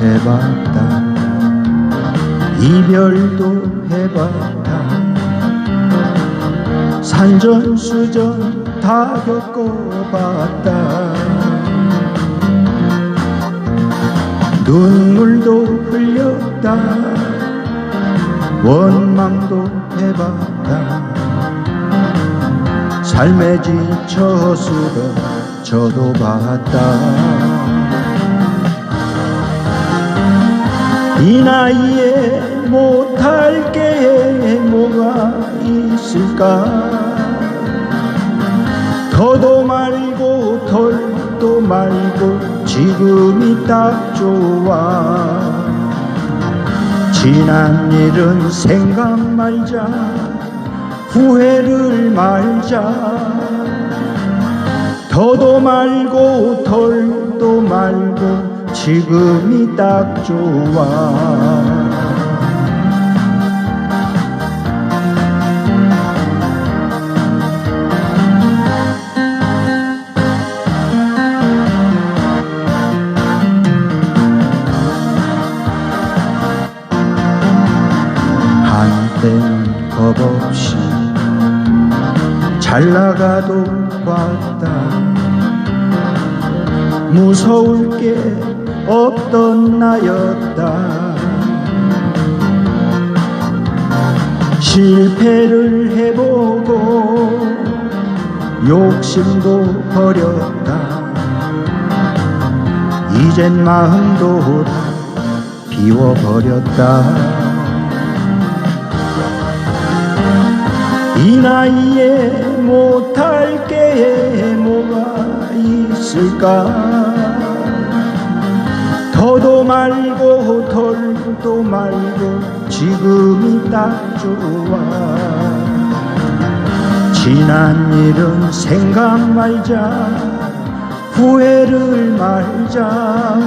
해봤다. 이별도 해봤다. 산전수전 다 겪어봤다. 눈물도 흘렸다. 원망도 해봤다. 삶에 지쳐 쓰러져도 봤다 이 나이에 못할 게 뭐가 있을까? 더도 말고 덜도 말고 지금이 딱 좋아. 지난 일은 생각 말자 후회를 말자. 더도 말고 덜도 말고 지금이 딱 좋아. 한때는 겁 없이 잘 나가도 봤다. 무서울 게 없던 나였다. 실패를 해보고 욕심도 버렸다. 이젠 마음도 다 비워버렸다. 이 나이에 못할 게 뭐가 있을까 말고 덜도 말고 지금이 딱 좋아. 지난 일은 생각 말자 후회를 말자.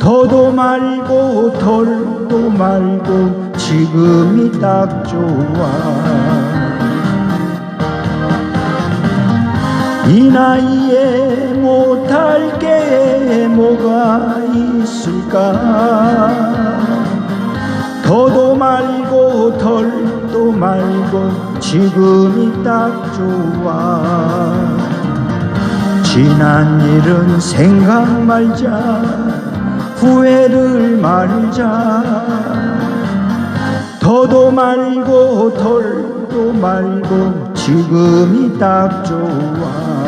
더도 말고 덜도 말고 지금이 딱 좋아. 이 나이에 못할 게 뭐가 있을까? 더도 말고 덜도 말고 지금이 딱 좋아. 지난 일은 생각 말자 후회를 말자. 더도 말고 덜도 말고 지금이 딱 좋아.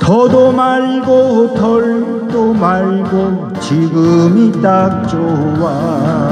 더도 말고 덜 도 말고 지금이 딱 좋아